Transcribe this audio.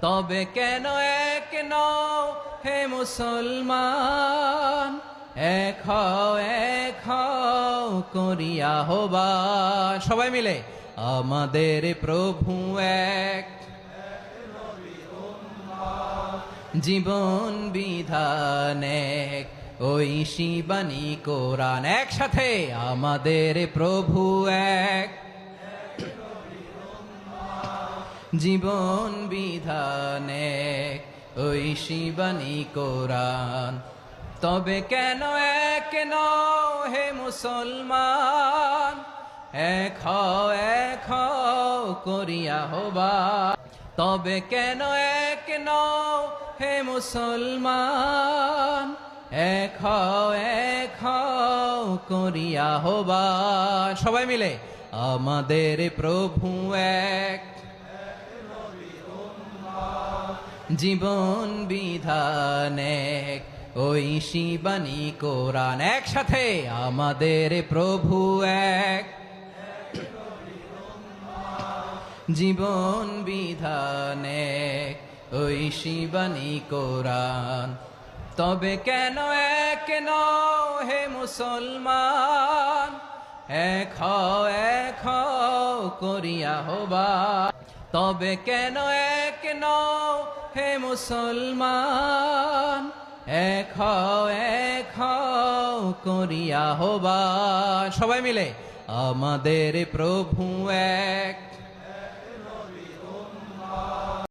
তবে কেন এক নও হে মুসলমান? এক এক করিয়া হবা সবাই মিলে, আমাদের প্রভু এক। জীবন বিধান এক, ওই শিবানী কোরআন। একসাথে, আমাদের প্রভু এক। জীবন বিধান, ওই শিবানী কোরআন। তবে কেন এক নও হে মুসলমান? এক এক করিয়া হবা তবে কেন এক নও হে মুসলমান? এক এক করিয়া হবা সবাই মিলে, আমাদের প্রভু এক। জীবন বিধান, ওই শিবানী কোরআন। একসাথে, আমাদের প্রভু এক। জীবন বিধান, ওই শিবানী কোরআন। তবে কেন এক নও হে মুসলমান? এক এক করিয়া হবা তবে কেন এক নও হে মুসলমান? এক এক করিয়া হবা সবাই মিলে, আমাদের প্রভু এক।